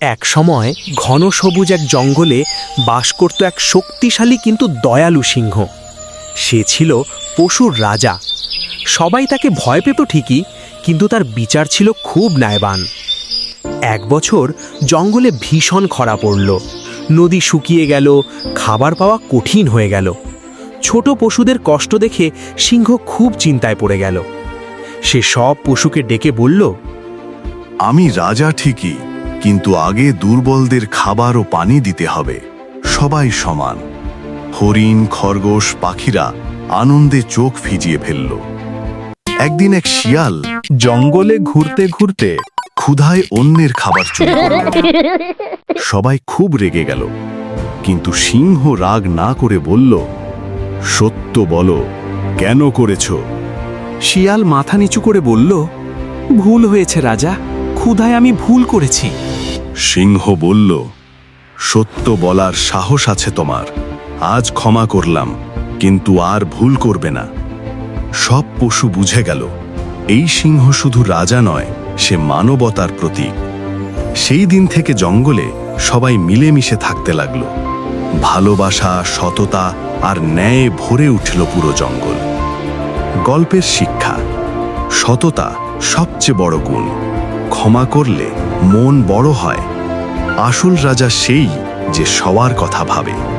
এক সময় ঘন সবুজ এক জঙ্গলে বাস করত এক শক্তিশালী কিন্তু দয়ালু সিংহ। সে ছিল পশুর রাজা। সবাই তাকে ভয় পেত ঠিকই, কিন্তু তার বিচার ছিল খুব ন্যায়বান। এক বছর জঙ্গলে ভীষণ খরা পড়ল। নদী শুকিয়ে গেল, খাবার পাওয়া কঠিন হয়ে গেল। ছোট পশুদের কষ্ট দেখে সিংহ খুব চিন্তায় পড়ে গেল। সে সব পশুকে ডেকে বলল, আমি রাজা ঠিকই কিন্তু আগে দুর্বলদের খাবার ও পানি দিতে হবে। সবাই সমান। হরিণ, খরগোশ, পাখিরা আনন্দে চোখ ভিজিয়ে ফেলল। একদিন এক শিয়াল জঙ্গলে ঘুরতে ঘুরতে ক্ষুধায় অন্যের খাবার সবাই খুব রেগে গেল। কিন্তু সিংহ রাগ না করে বলল, সত্য বলো, কেন করেছ? শিয়াল মাথা নিচু করে বলল, ভুল হয়েছে রাজা। ক্ষুধায় আমি ভুল করেছি। সিংহ বলল, সত্য বলার সাহস আছে তোমার। আজ ক্ষমা করলাম, কিন্তু আর ভুল করবে না। সব পশু বুঝে গেল, এই সিংহ শুধু রাজা নয়, সে মানবতার প্রতীক। সেই দিন থেকে জঙ্গলে সবাই মিলেমিশে থাকতে লাগল। ভালোবাসা, সততা আর ন্যায় ভরে উঠল পুরো জঙ্গল। গল্পের শিক্ষা, সততা সবচেয়ে বড় গুণ। ক্ষমা করলে মন বড় হয়। আসল রাজা সেই যে সবার কথা ভাবে।